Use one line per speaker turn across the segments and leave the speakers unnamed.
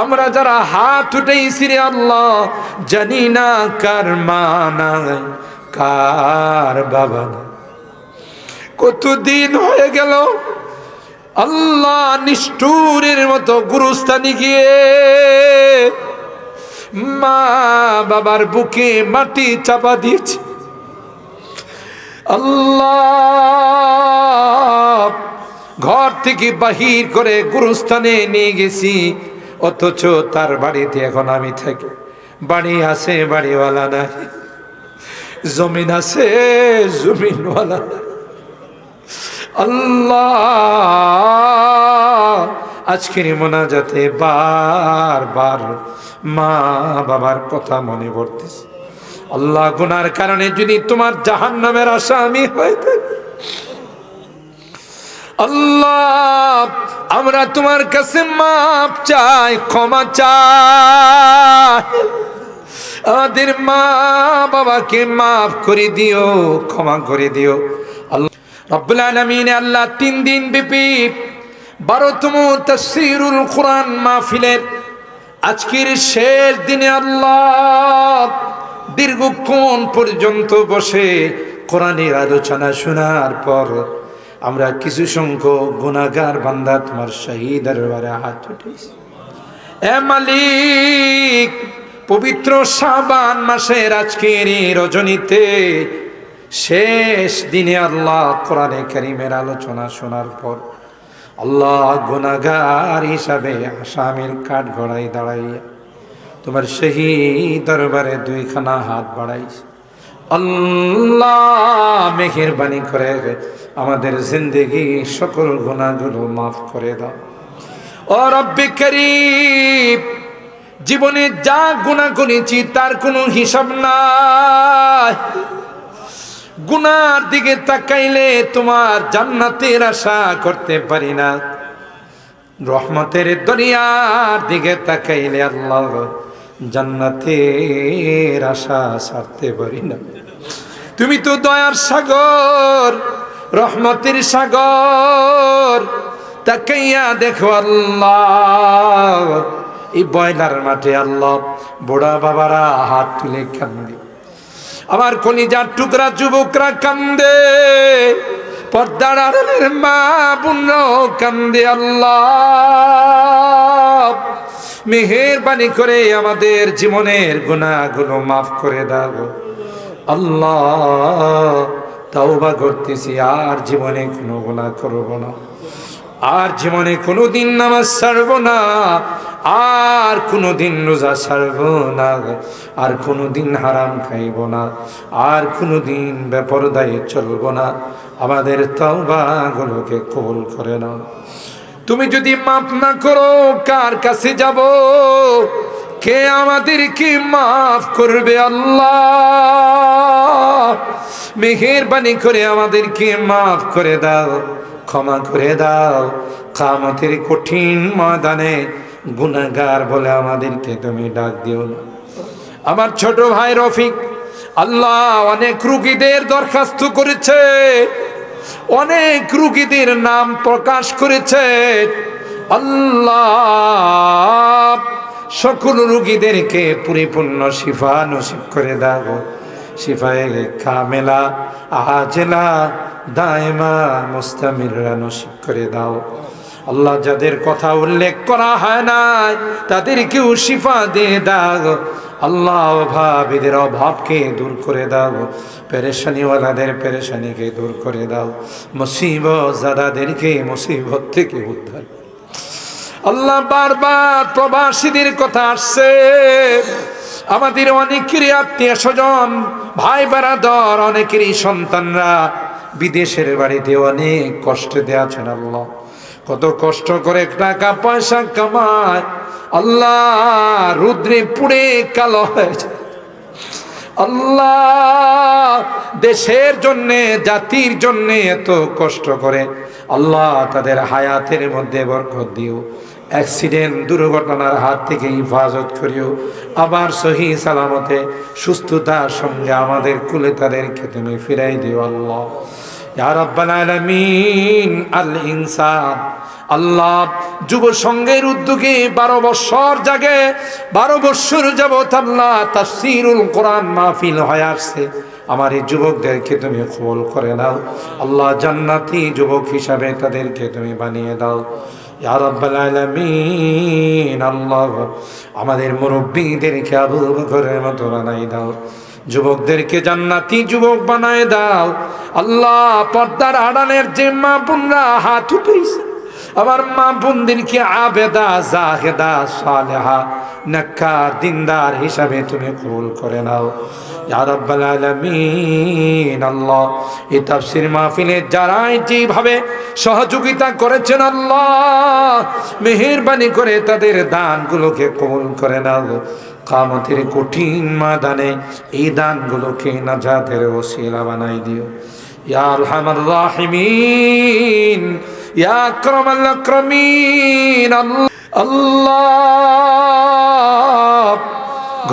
আমরা যারা হাত উঠেছি রে আল্লাহ, জানি না কার মা নাই কার বাবা নাই কতদিন হয়ে গেল, আল্লাহ নিষ্ঠুরের মতো গুরুস্থানে গিয়ে মা বাবার বুকে মাটি চাপা দিয়েছে। আল্লাহ, ঘর থেকে বাহির করে গুরুস্থানে নিয়ে গেছি। অথচ তার বাড়িতে এখন আমি থাকি। বাড়ি আছে, বাড়িওয়ালা নাই। জমিন আছে, জমিনওয়ালা আল্লাহ, আজকের মোনাজাতে বারবার মা বাবার কথা মনে পড়তেছে। আল্লাহ গুনার কারণে যদি তোমার জাহান নামের আশা আমি হয়ে থাকি আল্লাহ, আমরা তোমার কাছে মাপ চাই, ক্ষমা চাই। আমাদের মা বাবাকে মাফ করে দিও, ক্ষমা করে দিও। আল্লাহ আল্লাহ তিন দিন ব্যাপী বারোতম তফসিরুল কোরআন মাহফিলের আজকের শেষ দিনে আল্লাহ দীর্ঘক্ষণ পর্যন্ত বসে কোরআনের আলোচনা শোনার পর আমরা কিছু সংখ্যক গুণাগার বান্দা, তোমার শাহী দরবারে হাত উঠেছি এ মালিক, পবিত্র সাবান মাসের আজকের রজনীতে শেষ দিনে আল্লাহ কোরআনে করিমের আলোচনা শোনার পর আল্লাহ গুনাগার হিসাবে আসামির কাঠ গড়াই দাঁড়াইয়া তোমার সেই দরবারে দুইখানা হাত বাড়াইছে। আল্লাহ মেহেরবানি করে আমাদের জিন্দগি সকল গুণাগুলো মাফ করে দাও। ও রব্বে করিম, জীবনে যা গুণা করেছি তার কোনো হিসাব নাই। গুনার দিকে তাকাইলে তোমার জান্নাতের আশা করতে পারি না। রহমতের দরিয়ার দিকে তাকাইলে আল্লাহ জান্নাতের আশা ছাড়তে পারি না। তুমি তো দয়ার সাগর রহমতের সাগর, তাকাইয়া দেখো আল্লাহ। এই বয়লার মাঠে আল্লাহ বুড়া বাবারা হাত তুলে কান্দে। আমার কলিজার টুকরা যুবকরা কান্দে। পর্দার আড়ালের মা পুণ্য কান্দে আল্লাহ। মেহেরবানি করে আমাদের জীবনের গুণাগুলো মাফ করে দাও। আল্লাহ। তাওবা করতেছি, আর জীবনে কোনো গুণা করব না। আর জীবনে কোনো দিন নামাজ ছাড়ব না, আর কোনো দিন রোজা ছাড়ব না, আর কোনো দিন হারাম খাইব না, আর কোনো দিন বেপরদায় চলব না। আমাদের তাও তওবাগুলোকে কবুল করে নাও। তুমি যদি মাফ না করো, কার কাছে যাব? কে আমাদেরকে মাফ করবে আল্লাহ? মেহেরবানি করে আমাদেরকে মাফ করে দাও, ক্ষমা করে দাও। কামতের কঠিন ময়দানে গুনাগার বলে আমাদেরকে তুমি ডাক দিও না। আমার ছোট ভাই রফিক, আল্লাহ অনেক রুগীদের দরখাস্ত করেছে, অনেক রুগীদের নাম প্রকাশ করেছে। আল্লাহ সকল রুগীদেরকে পরিপূর্ণ শিফা নসিব করে দাও। দায়মা নসিব করে দাও। আল্লাহ যাদের কথা উল্লেখ করা হয় না তাদেরকেও শিফা দিয়ে দাও। আল্লাহ অভাবীদের অভাবকে দূর করে দাও। পেরেশানিওয়ালাদের পেরেশানিকে দূর করে দাও। মুসিবত জাদাদেরকে মুসিবত থেকে উদ্ধার আল্লাহ বারবার প্রবাসীদের কথা আসছে। আমাদের অনেকেরই আত্মীয় স্বজন, ভাই বারাদর, অনেকেরই সন্তানরা বিদেশের বাড়িতে অনেক কষ্টে দেয়া আছেন আল্লাহ। কত কষ্ট করে টাকা পয়সা কামায়, আল্লাহ রুদ্রে পুড়ে কালো হয়েছে আল্লাহ দেশের জন্যে, জাতির জন্যে এত কষ্ট করে আল্লাহ তাদের হায়াতের মধ্যে বরকত দিও। অ্যাক্সিডেন্ট, দুর্ঘটনার হাত থেকে হেফাজত করিও। আবার সহি সালামতে, সুস্থতার সঙ্গে আমাদের কুলে তাদেরকে তুমি ফিরাই দিও আল্লাহ। আল্লাহ, যুব সংঘের উদ্যোগে বারো বৎসর জাগে, বারো বৎসর যাবত আল্লাহ তাফসিরুল কোরআন মাহফিল হয়ে আসছে। আমার এই যুবকদেরকে তুমি কবল করে নাও। আল্লাহ জান্নাতি যুবক হিসাবে তাদেরকে তুমি বানিয়ে দাও। আমাদের মুরব্বীদেরকে আবু বকরের মতো বানাই দাও। যুবকদেরকে জান্নাতি যুবক বানায় দাও। আল্লাহ, পর্দার আডানের যে মা বোনরা হাত উঠেছে আমার মা বোনদেরকে আবেদা জাহেদা সালেহা? নাক্কার, দিনদার হিসাবে তুমি কবুল করে নাও। ইয়া রাব্বাল আলামিন, আল্লাহ, এই তাফসীর মাহফিলে যারা যেভাবে সহযোগিতা আল্লাহ, মেহেরবানি করে তাদের দানগুলোকে করে নাও। দানগুলোকে বানাই দিও। ইয়া ইয়া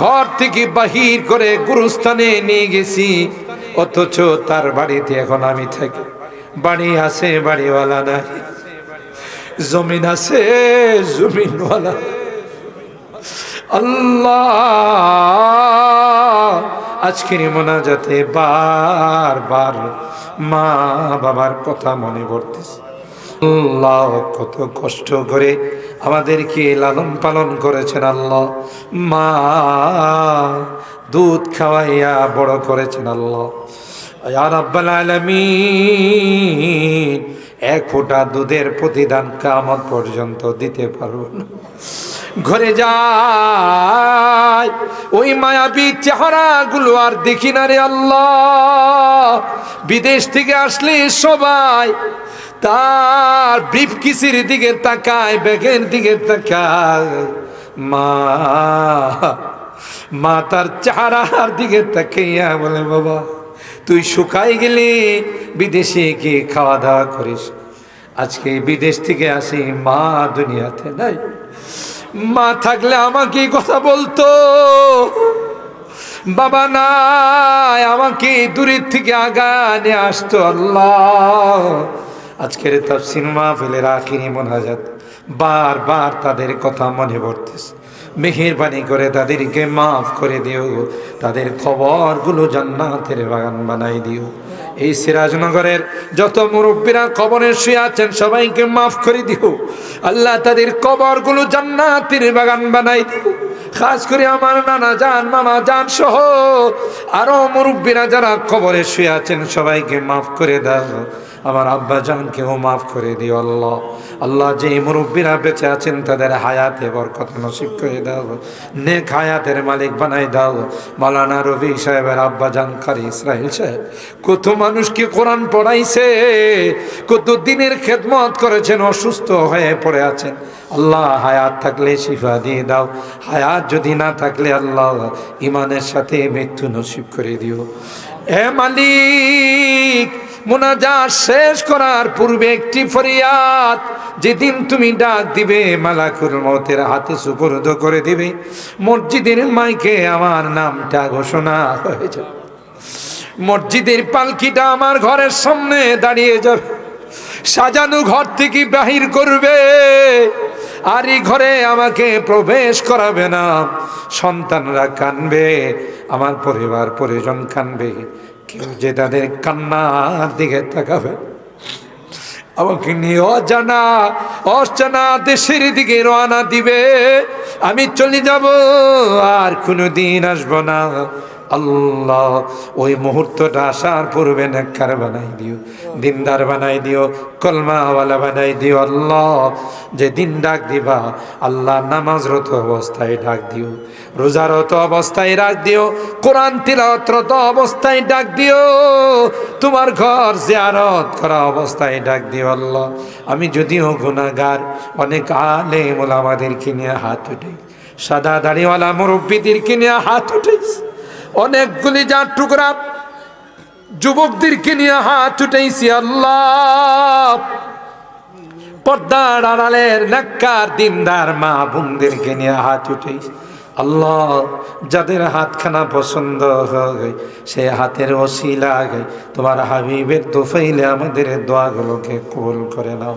ঘর থেকে বাহির করে গুরুস্থানে নিয়ে গেছি, অথচ তার বাড়িতে এখন আমি থাকি। বাড়ি আছে, বাড়িওয়ালা নাই। জমিন আছে, জমিনওয়ালা। আল্লাহ, আজকের মোনাজাতে বার বার মা বাবার কথা মনে পড়তেছে। আল্লাহ, কত কষ্ট করে আমাদেরকে লালন পালন করেছেন আল্লাহ। মা, দুধ খাওয়াইয়া বড় করেছেন আল্লাহ। ইয়া রাব্বাল আলামিন, এক ফোঁটা দুধের প্রতিদান কামত পর্যন্ত দিতে পারব না ঘরে যায়, ওই মায়াবী চেহারা গুলো আর দেখি না রে আল্লাহ। বিদেশ থেকে আসলে সবাই তার ব্রিফ কিসির দিকে তাকায়, ব্যাগের দিকে তাকায়। মা মা তার চেহারার দিকে তাকাইয়া বলে, বাবা, তুই শুকাই গেলি, বিদেশে গিয়ে খাওয়া দাওয়া করিস? আজকে বিদেশ থেকে আসি, মা দুনিয়াতে নাই। মা থাকলে আমাকে কথা বলতো। বাবা নাই, আমাকে দূরের থেকে আগানে আসতো আল্লাহ। আজকের তার তাফসির মাহফিলের আখিরি মোনাজাত? বারবার তাদের কথা মনে পড়তেছে। মেহেরবানি করে তাদেরকে মাফ করে দিও। তাদের খবরগুলো জান্নাতের বাগান বানাই দিও। এই সিরাজনগরের যত মুরব্বীরা কবরে শুয়ে আছেন, সবাইকে মাফ করে দিও। আল্লাহ তাদের কবরগুলো জান্নাতের বাগান বানাই দিও। খাস করে আমার নানা জান, মামা যান সহ আরও মুরব্বীরা যারা কবরে শুয়ে আছেন, সবাইকে মাফ করে দাও। আমার আব্বা জানকেও মাফ করে দিও আল্লাহ। আল্লাহ যে মুরব্বীরা বেঁচে আছেন, তাদের হায়াতে বরকত নসিব করে দাও। নেক হায়াতের মালিক বানাই দাও। মালানা রবি সাহেবের আব্বা জানকারী ইসরাইল সাহেব, কত মানুষকে কোরআন পড়াইছে, কত দিনের খেদমত করেছেন, অসুস্থ হয়ে পড়ে আছেন। আল্লাহ হায়াত থাকলে শিফা দিয়ে দাও। হায়াত যদি না থাকলে আল্লাহ ইমানের সাথে মৃত্যু নসিব করে দিও। এ মালিক মোনাজাত শেষ করার পূর্বে একটি ফরিয়াদ, যেদিন তুমি ডাক দিবে, মালাকুল মতের হাতে সুপর্দ করে দিবে। মসজিদের মাইকে আমার নামটা ঘোষণা হয়ে যাবে মসজিদের পালকিটা আমার ঘরের সামনে দাঁড়িয়ে যাবে। সাজানো ঘর থেকে বাহির করবে। আর এই ঘরে আমাকে প্রবেশ করাবে না। সন্তানরা কানবে, আমার পরিবার পরিজন কানবে। যে তাদের কান্নার দিকে তাকাবে। আমাকে নিয়ে অজানা, অচানা দেশের দিকে রওনা দিবে। আমি চলে যাব, আর কোনো দিন আসব না। আল্লাহ, ওই মুহূর্তটা আসার পূর্বে নেককার বানাই দিও, দিনদার বানাই দিও, কলমাওয়ালা বানাই দিও আল্লাহ। যে দিন ডাক দিবা, আল্লাহ নামাজরত অবস্থায় ডাক দিও, রোজারত অবস্থায় ডাক দিও, কোরআন তিলাওয়াতরত অবস্থায় ডাক দিও, তোমার ঘর জিয়ারত করা অবস্থায় ডাক দিও আল্লাহ। আমি যদিও গুনাহগার, অনেক আলেম ওলামাদেরকে নিয়ে হাত উঠে সাদা দাড়িওয়ালা মুরব্বীদেরকে নিয়ে হাত উঠাইছি। অনেকগুলি যার টুকরা যুবকদেরকে নিয়ে হাত উঠেছি আল্লাহ। পর্দার আড়ালের নাক্কার দিনদার মা বোনদেরকে নিয়ে হাত উঠেছি আল্লাহ, যাদের হাতখানা পছন্দ হয়, সে হাতের ওসিলা তোমার হাবিবের তোফাইলে আমাদের দোয়াগুলোকে কবুল করে নাও।